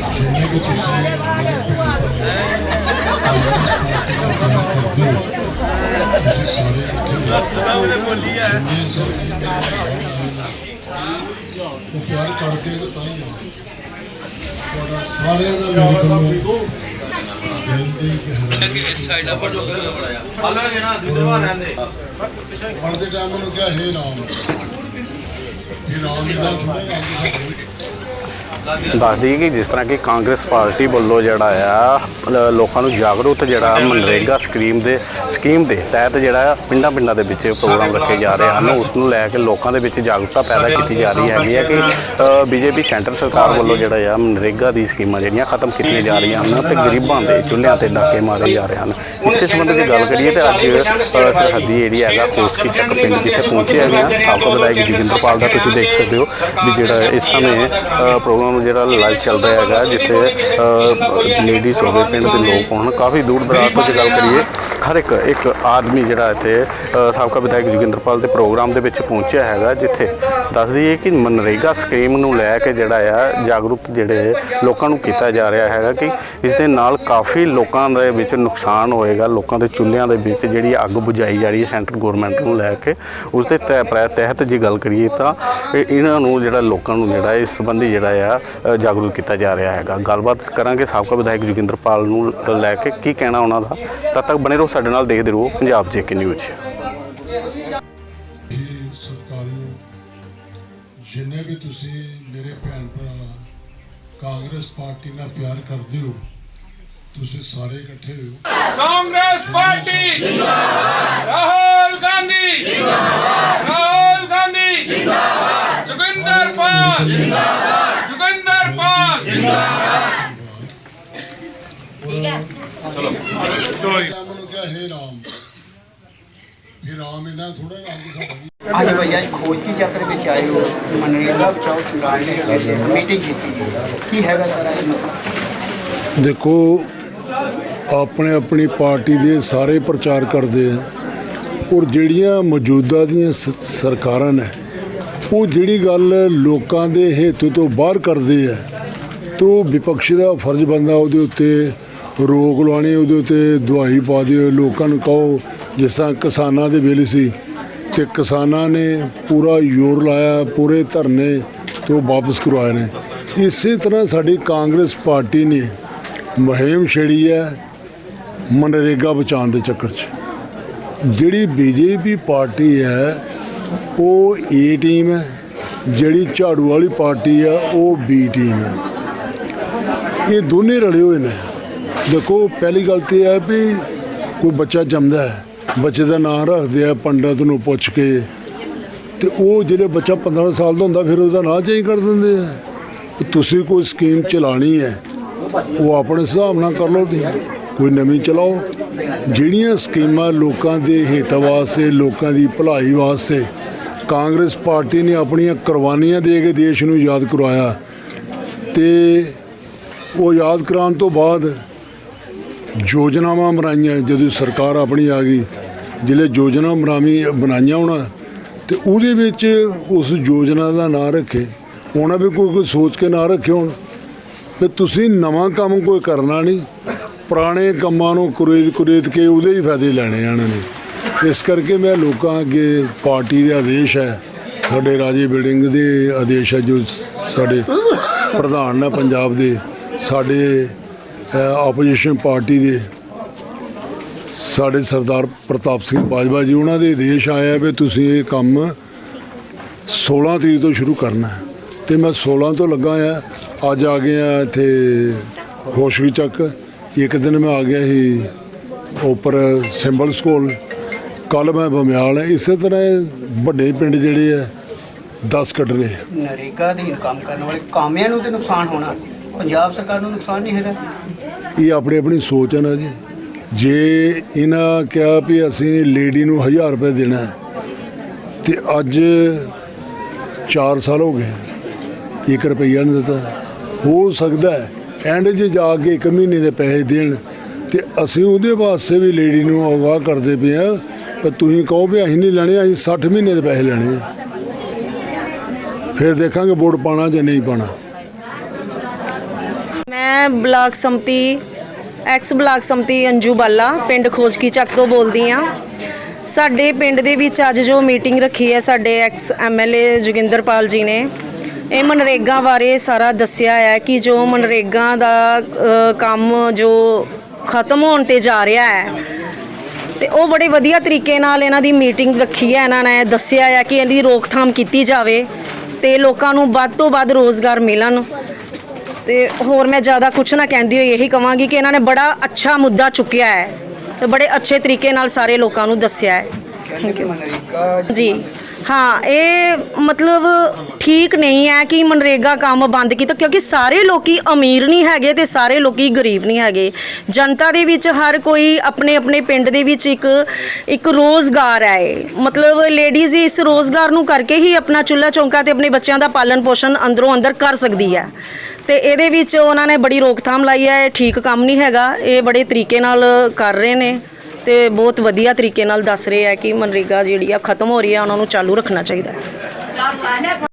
ਵੀ ਤੁਸੀਂ ਮੇਰੇ ਭੈਣ ਭਰਾ ਕਾਂਗਰਸ ਪਾਰਟੀ ਦਾ ਪਿਆਰ ਕਰਦੇ ਹੋ ਤੁਸੀਂ ਸਾਰੇ ਇਕੱਠੇ ਹੋ ਜਿੰਨੇ ਸਾਥੀ ਉਹ ਪਿਆਰ ਕਰਦੇ ਤਾਂ ਤਾਂ ਹੀ ਆ ਤੁਹਾਡਾ ਸਾਰਿਆਂ ਦਾ ਮੇਰੇ ਵੱਲੋਂ ਦਿਲ ਦੀ ਗਹਿਰਾਈ ਹਲੋ ਜਣਾ ਦੂਜਾ ਰਹਿੰਦੇ ਪੜਦੇ ਟਾਈਮ ਮੈਨੂੰ ਕਿਹਾ ਹੈ ਰਾਮ ਇਹ ਰਾਮ ਇਹਨਾਂ ਥੋੜਾ ਰਾਮ ਦੱਸ ਦਈਏ ਕਿ ਜਿਸ ਤਰ੍ਹਾਂ ਕਿ ਕਾਂਗਰਸ ਪਾਰਟੀ ਵੱਲੋਂ ਜਿਹੜਾ ਆ ਲੋਕਾਂ ਨੂੰ ਜਾਗਰੂਕ ਜਿਹੜਾ ਮਨਰੇਗਾ ਸਕੀਮ ਦੇ ਸਕੀਮ ਦੇ ਤਹਿਤ ਜਿਹੜਾ ਪਿੰਡਾਂ ਪਿੰਡਾਂ ਦੇ ਵਿੱਚ ਪ੍ਰੋਗਰਾਮ ਰੱਖੇ ਜਾ ਰਹੇ ਹਨ ਉਸ ਨੂੰ ਲੈ ਕੇ ਲੋਕਾਂ ਦੇ ਵਿੱਚ ਜਾਗਰੂਕਤਾ ਪੈਦਾ ਕੀਤੀ ਜਾ ਰਹੀ ਹੈਗੀ ਹੈ ਕਿ ਬੀਜੇਪੀ ਸੈਂਟਰ ਸਰਕਾਰ ਵੱਲੋਂ ਜਿਹੜਾ ਆ ਮਨਰੇਗਾ ਦੀ ਸਕੀਮਾਂ ਜਿਹੜੀਆਂ ਖਤਮ ਕੀਤੀਆਂ ਜਾ ਰਹੀਆਂ ਹਨ ਤੇ ਗਰੀਬਾਂ ਦੇ ਚੁੱਲ੍ਹਿਆਂ ਤੇ ਡਾਕੇ ਮਾਰੇ ਜਾ ਰਹੇ ਹਨ। ਇਸੇ ਸੰਬੰਧ ਵਿੱਚ ਗੱਲ ਕਰੀਏ ਤੇ ਅੱਜ ਸਰਹੱਦੀ ਏਰੀਆ ਹੈਗਾ ਕੋਸਕੀ ਚੱਕ ਪਿੰਡ ਜਿੱਥੇ ਪਹੁੰਚੇ ਹੈਗੇ ਆ ਸਾਬਕਾ ਵਿਧਾਇਕ ਜੋਗਿੰਦਰਪਾਲ ਦਾ ਤੁਸੀਂ ਦੇਖ ਸਕਦੇ ਹੋ ਵੀ ਜਿਹੜਾ ਇਸ ਸਮੇਂ ਅ, ਪ੍ਰੋਗਰਾਮ ਜਿਹੜਾ ਲਾਈਵ ਚੱਲ ਰਿਹਾ ਹੈਗਾ, ਜਿੱਥੇ ਲੇਡੀਜ਼ ਹੋਵੇ ਪਿੰਡ ਦੇ ਲੋਕ ਹੋਣ, ਕਾਫੀ ਦੂਰ ਦਰਾਜ ਤੋਂ ਜੇ ਗੱਲ ਕਰੀਏ ਹਰ ਇੱਕ ਇੱਕ ਆਦਮੀ ਜਿਹੜਾ ਇੱਥੇ ਸਾਬਕਾ ਵਿਧਾਇਕ ਜੋਗਿੰਦਰਪਾਲ ਦੇ ਪ੍ਰੋਗਰਾਮ ਦੇ ਵਿੱਚ ਪਹੁੰਚਿਆ ਹੈਗਾ, ਜਿੱਥੇ ਦੱਸ ਦਈਏ ਕਿ ਮਨਰੇਗਾ ਸਕੀਮ ਨੂੰ ਲੈ ਕੇ ਜਿਹੜਾ ਆ, ਜਾਗਰੂਕ ਜਿਹੜੇ ਲੋਕਾਂ ਨੂੰ ਕੀਤਾ ਜਾ ਰਿਹਾ ਹੈਗਾ ਕਿ ਇਸ ਦੇ ਨਾਲ ਕਾਫੀ ਲੋਕਾਂ ਦੇ ਵਿੱਚ ਨੁਕਸਾਨ ਹੋਏਗਾ, ਲੋਕਾਂ ਦੇ ਚੁੱਲ੍ਹਿਆਂ ਦੇ ਵਿੱਚ ਜਿਹੜੀ ਅੱਗ ਬੁਝਾਈ ਜਾ ਰਹੀ ਹੈ ਸੈਂਟਰ ਗਵਰਨਮੈਂਟ ਨੂੰ ਲੈ ਕੇ। ਉਸ ਦੇ ਤਹਿ ਪ੍ਰਾਇ ਤਹਿਤ ਜੇ ਗੱਲ ਕਰੀਏ ਤਾਂ ਇਹਨਾਂ ਨੂੰ ਜਿਹੜਾ ਲੋਕਾਂ ਨੂੰ ਜਿਹੜਾ ਇਸ ਸੰਬੰਧੀ ਜਿਹੜਾ ਆ ਜਾਗਰੂਕ ਕੀਤਾ ਜਾ ਰਿਹਾ ਹੈਗਾ। ਗੱਲਬਾਤ ਕਰਾਂਗੇ ਸਾਬਕਾ ਵਿਧਾਇਕ ਜੋਗਿੰਦਰਪਾਲ ਨੂੰ ਲੈ ਕੇ, ਕੀ ਕਹਿਣਾ ਉਹਨਾਂ ਦਾ? ਤਦ ਤੱਕ ਬਣੇ ਰਹੋ। ਸਾਡੇ ਨਾਲ ਦੇਖਦੇ ਰਹੋ ਪੰਜਾਬ ਜੇਕੇ ਨਿਊਜ਼। ਜਿੰਨੇ ਵੀ ਤੁਸੀਂ ਮੇਰੇ ਭੈਣ ਭਰਾ ਕਾਂਗਰਸ ਪਾਰਟੀ ਨਾਲ ਪਿਆਰ ਕਰਦੇ ਹੋ ਤੁਸੀਂ ਸਾਰੇ ਇਕੱਠੇ ਹੋ। ਕਾਂਗਰਸ ਪਾਰਟੀ ਮੈਨੂੰ ਕਿਹਾ ਹੈ ਰਾਮ। ਇਹ ਰਾਮ ਇਹਨਾਂ ਥੋੜਾ ਰਾਮ ਦੀ ਸਾਡਾ ਵੀ। ਹਾਂਜੀ ਭਈਆ ਖੋਜ ਕੀ ਚੱਕਰ ਵਿੱਚ ਆਏ ਹੋ ਮਨਰੇਗਾ ਬਚਾਓ ਸੰਗਰਾਮ ਦੀ ਮੀਟਿੰਗ ਕੀਤੀ ਗਈ ਕੀ ਹੈਗਾ ਸਾਰਾ ਇਹ ਮਸਲਾ? ਦੇਖੋ ਆਪਣੇ ਆਪਣੀ ਪਾਰਟੀ ਦੇ ਸਾਰੇ ਪ੍ਰਚਾਰ ਕਰਦੇ ਆ ਔਰ ਜਿਹੜੀਆਂ ਮੌਜੂਦਾ ਦੀਆਂ ਸਰਕਾਰਾਂ ਨੇ ਉਹ ਜਿਹੜੀ ਗੱਲ ਲੋਕਾਂ ਦੇ ਹੇਤੂ ਤੋਂ ਬਾਹਰ ਕਰਦੇ ਆ ਤੋ ਵਿਪਕਸ਼ ਦਾ ਫਰਜ਼ ਬੰਦਾ ਉਹਦੇ ਉੱਤੇ ਰੋਕ ਲਾਉਣੀ, ਉਹਦੇ ਉੱਤੇ ਦਵਾਈ ਪਾ ਦਿਓ, ਲੋਕਾਂ ਨੂੰ ਕਹੋ, ਜਿਸ ਤਰ੍ਹਾਂ ਕਿਸਾਨਾਂ ਦੇ ਬਿੱਲ ਸੀ, ਤੇ ਕਿਸਾਨਾਂ ਨੇ ਪੂਰਾ ਜ਼ੋਰ ਲਾਇਆ, ਪੂਰੇ ਧਰਨੇ ਤੋਂ ਵਾਪਸ ਕਰਵਾਏ ਨੇ। ਇਸੇ ਤਰ੍ਹਾਂ ਸਾਡੀ ਕਾਂਗਰਸ ਪਾਰਟੀ ਨੇ ਮੁਹਿੰਮ ਛੇੜੀ ਹੈ, ਮਨਰੇਗਾ ਬਚਾਉਣ ਦੇ ਚੱਕਰ 'ਚ। ਜਿਹੜੀ ਬੀਜੇਪੀ ਪਾਰਟੀ ਹੈ, ਉਹ ਏ ਟੀਮ ਹੈ, ਜਿਹੜੀ ਝਾੜੂ ਵਾਲੀ ਪਾਰਟੀ ਆ ਉਹ ਬੀ ਟੀਮ ਹੈ। ਇਹ ਦੋਨੇ ਰਲੇ ਹੋਏ ਨੇ। ਦੇਖੋ, ਪਹਿਲੀ ਗੱਲ ਤੇ ਇਹ ਹੈ ਵੀ ਕੋਈ ਬੱਚਾ ਜੰਮਦਾ ਹੈ, ਬੱਚੇ ਦਾ ਨਾਮ ਰੱਖਦੇ ਆ ਪੰਡਤ ਨੂੰ ਪੁੱਛ ਕੇ। ਤੇ ਉਹ ਜਿਹੜੇ ਬੱਚਾ 15 ਸਾਲ ਦਾ ਹੁੰਦਾ, ਫਿਰ ਉਹਦਾ ਨਾਂ ਚੇਂਜ ਕਰ ਦਿੰਦੇ ਆ। ਤੁਸੀਂ ਕੋਈ ਸਕੀਮ ਚਲਾਣੀ ਹੈ, ਉਹ ਆਪਣੇ ਹਿਸਾਬ ਨਾਲ ਕਰ ਲਓ ਤੁਸੀਂ। ਕੋਈ ਨਵੀਂ ਚਲਾਓ। ਜਿਹੜੀਆਂ ਸਕੀਮਾਂ ਲੋਕਾਂ ਦੇ ਹਿੱਤ ਵਾਸਤੇ, ਲੋਕਾਂ ਦੀ ਭਲਾਈ ਵਾਸਤੇ ਕਾਂਗਰਸ ਪਾਰਟੀ ਨੇ ਆਪਣੀਆਂ ਕੁਰਬਾਨੀਆਂ ਦੇ ਕੇ ਦੇਸ਼ ਨੂੰ ਯਾਦ ਕਰਵਾਇਆ, ਤੇ ਉਹ ਯਾਦ ਕਰਾਉਣ ਤੋਂ ਬਾਅਦ ਯੋਜਨਾਵਾਂ ਬਣਾਈਆਂ ਜਦੋਂ ਸਰਕਾਰ ਆਪਣੀ ਆ ਗਈ ਜਿਹੜੇ ਯੋਜਨਾ ਬਣਾਵੀ, ਬਣਾਈਆਂ ਹੋਣਾ, ਤੇ ਉਹਦੇ ਵਿੱਚ ਉਸ ਯੋਜਨਾ ਦਾ ਨਾਂ ਰੱਖੇ। ਉਹਨਾਂ ਵੀ ਕੋਈ ਕੋਈ ਸੋਚ ਕੇ ਨਾ ਰੱਖੇ ਹੋਣ, ਵੀ ਤੁਸੀਂ ਨਵਾਂ ਕੰਮ ਕੋਈ ਕਰਨਾ ਨਹੀਂ, ਪੁਰਾਣੇ ਕੰਮਾਂ ਨੂੰ ਕੁਰੇਦ ਕੁਰੇਦ ਕੇ ਉਹਦੇ ਹੀ ਫਾਇਦੇ ਲੈਣੇ ਆ ਇਹਨਾਂ ਨੇ। ਇਸ ਕਰਕੇ ਮੈਂ ਲੋਕਾਂ ਅੱਗੇ ਪਾਰਟੀ ਦੇ ਆਦੇਸ਼ ਹੈ, ਸਾਡੇ ਰਾਜੇ ਬਿਲਡਿੰਗ ਦੇ ਆਦੇਸ਼ ਹੈ ਜੋ ਸਾਡੇ ਪ੍ਰਧਾਨ ਨੇ ਪੰਜਾਬ ਦੇ, ਸਾਡੇ ਆਪੋਜੀਸ਼ਨ ਪਾਰਟੀ ਦੇ ਸਾਡੇ ਸਰਦਾਰ ਪ੍ਰਤਾਪ ਸਿੰਘ ਬਾਜਵਾ ਜੀ, ਉਹਨਾਂ ਦੇ ਆਦੇਸ਼ ਆਇਆ ਵੀ ਤੁਸੀਂ ਇਹ ਕੰਮ 16 ਤਰੀਕ ਤੋਂ ਸ਼ੁਰੂ ਕਰਨਾ ਹੈ। ਤੇ ਮੈਂ 16 ਤੋਂ ਲੱਗਾ ਆ। ਅੱਜ ਆ ਗਏ ਆ ਇੱਥੇ ਖੁਸ਼ਕੀ ਚੱਕ। ਇੱਕ ਦਿਨ ਮੈਂ ਆ ਗਿਆ ਸੀ ਉੱਪਰ ਸਿੰਬਲ ਸਕੂਲ। ਕੱਲ ਮੈਂ ਬਮਿਆਲ ਇਸੇ ਤਰ੍ਹਾਂ ਵੱਡੇ ਪਿੰਡ ਜਿਹੜੇ ਆ 10 ਕੱਢਣੇ ਆ। ਨਰੇਗਾ ਦੇ ਕੰਮ ਕਰਨ ਵਾਲੇ ਕਾਮਿਆਂ ਨੂੰ ਤੇ ਨੁਕਸਾਨ ਹੋਣਾ। ਪੰਜਾਬ ਸਰਕਾਰ ਨੂੰ ਨੁਕਸਾਨ ਨਹੀਂ ਹੈਗਾ। ਇਹ ਆਪਣੀ ਆਪਣੀ ਸੋਚ ਹੈ ਨਾ ਜੀ। ਜੇ ਇਹਨਾਂ ਕਿਹਾ ਵੀ ਅਸੀਂ ਲੇਡੀ ਨੂੰ 1000 ਰੁਪਏ ਦੇਣਾ ਹੈ, ਤੇ ਅੱਜ 4 ਸਾਲ ਹੋ ਗਏ 1 ਰੁਪਈਆ ਨਹੀਂ ਦਿੱਤਾ। ਹੋ ਸਕਦਾ ਹੈ ਐਂਡ ਜੇ ਜਾ ਕੇ 1 ਮਹੀਨੇ ਦੇ ਪੈਸੇ ਦੇਣ ਤੇ ਅਸੀਂ ਉਹਦੇ ਵਾਸਤੇ ਵੀ ਲੇਡੀ ਨੂੰ ਅਗਵਾਹ ਕਰਦੇ ਪਏ ਆ ਪਰ ਤੁਸੀਂ ਕਹੋ ਵੀ ਅਸੀਂ ਨਹੀਂ ਲੈਣੇ ਅਸੀਂ 60 ਮਹੀਨੇ ਦੇ ਪੈਸੇ ਲੈਣੇ ਆ ਫਿਰ ਦੇਖਾਂਗੇ ਵੋਟ ਪਾਣਾ ਜਾਂ ਨਹੀਂ ਪਾਣਾ ਮੈਂ ਬਲਾਕ ਸੰਮਤੀ ਐਕਸ ਬਲਾਕ ਸੰਮਤੀ ਅੰਜੂ ਬਾਲਾ, ਪਿੰਡ ਖੋਜਕੀ ਚੱਕ ਤੋਂ ਬੋਲਦੀ ਆ ਸਾਡੇ ਪਿੰਡ ਦੇ ਵਿੱਚ ਅੱਜ ਜੋ ਮੀਟਿੰਗ ਰੱਖੀ ਹੈ ਸਾਡੇ ਐਕਸ ਐਮਐਲਏ ਜੋਗਿੰਦਰਪਾਲ ਜੀ ਨੇ, ਇਹ ਮਨਰੇਗਾ ਬਾਰੇ ਸਾਰਾ ਦੱਸਿਆ ਹੈ ਕਿ ਜੋ ਮਨਰੇਗਾ ਦਾ ਕੰਮ ਜੋ ਖਤਮ ਹੋਣ ਤੇ ਜਾ ਰਿਹਾ ਹੈ, ਤੇ ਉਹ ਬੜੇ ਵਧੀਆ ਤਰੀਕੇ ਨਾਲ ਇਹਨਾਂ ਦੀ ਮੀਟਿੰਗ ਰੱਖੀ ਹੈ। ਇਹਨਾਂ ਨੇ ਦੱਸਿਆ ਹੈ ਕਿ ਇਹਦੀ ਰੋਕਥਾਮ ਕੀਤੀ ਜਾਵੇ ਤੇ ਲੋਕਾਂ ਨੂੰ ਵੱਧ ਤੋਂ ਵੱਧ ਰੋਜ਼ਗਾਰ ਮਿਲਣ। ਤੇ ਹੋਰ ਮੈਂ ਜ਼ਿਆਦਾ ਕੁਝ ਨਾ ਕਹਿੰਦੀ ਹੋਈ ਇਹੀ ਕਵਾਂਗੀ ਕਿ ਇਹਨਾਂ ਨੇ ਬੜਾ ਅੱਛਾ ਮੁੱਦਾ ਚੁੱਕਿਆ ਹੈ ਤੇ ਬੜੇ ਅੱਛੇ ਤਰੀਕੇ ਨਾਲ ਸਾਰੇ ਲੋਕਾਂ ਨੂੰ ਦੱਸਿਆ ਹੈ। ਕਹਿੰਦੇ ਕਿ ਜੀ। ਹਾਂ, ਇਹ ਮਤਲਬ ਠੀਕ ਨਹੀਂ ਹੈ ਕਿ ਮਨਰੇਗਾ ਕੰਮ ਬੰਦ ਕੀਤਾ ਕਿਉਂਕਿ ਸਾਰੇ ਲੋਕੀ ਅਮੀਰ ਨਹੀਂ ਹੈਗੇ ਤੇ ਸਾਰੇ ਲੋਕੀ ਗਰੀਬ ਨਹੀਂ ਹੈਗੇ। ਜਨਤਾ ਦੇ ਵਿੱਚ ਹਰ ਕੋਈ ਆਪਣੇ ਆਪਣੇ ਪਿੰਡ ਦੇ ਵਿੱਚ ਇੱਕ ਇੱਕ ਰੋਜ਼ਗਾਰ ਹੈ ਮਤਲਬ ਲੇਡੀਜ਼ ਇਸ ਰੋਜ਼ਗਾਰ ਨੂੰ ਕਰਕੇ ਹੀ ਆਪਣਾ ਚੁੱਲ੍ਹਾ ਚੌਂਕਾ ਤੇ ਆਪਣੇ ਬੱਚਿਆਂ ਦਾ ਪਾਲਣ ਪੋਸ਼ਣ ਅੰਦਰੋਂ ਅੰਦਰ ਕਰ ਸਕਦੀ ਹੈ। ਤੇ ਇਹਦੇ ਵਿੱਚ ਉਹਨਾਂ ਨੇ ਬੜੀ ਰੋਕਥਾਮ ਲਾਈ ਹੈ, ਇਹ ਠੀਕ ਕੰਮ ਨਹੀਂ ਹੈਗਾ, ਇਹ ਬੜੇ ਤਰੀਕੇ ਨਾਲ ਕਰ ਰਹੇ ਨੇ ਤੇ ਬਹੁਤ ਵਧੀਆ ਤਰੀਕੇ ਨਾਲ ਦੱਸ ਰਹੇ ਆ ਕਿ ਮਨਰੇਗਾ ਜਿਹੜੀ ਆ ਖਤਮ ਹੋ ਰਹੀ ਆ ਉਹਨਾਂ ਨੂੰ ਚਾਲੂ ਰੱਖਣਾ ਚਾਹੀਦਾ ਹੈ।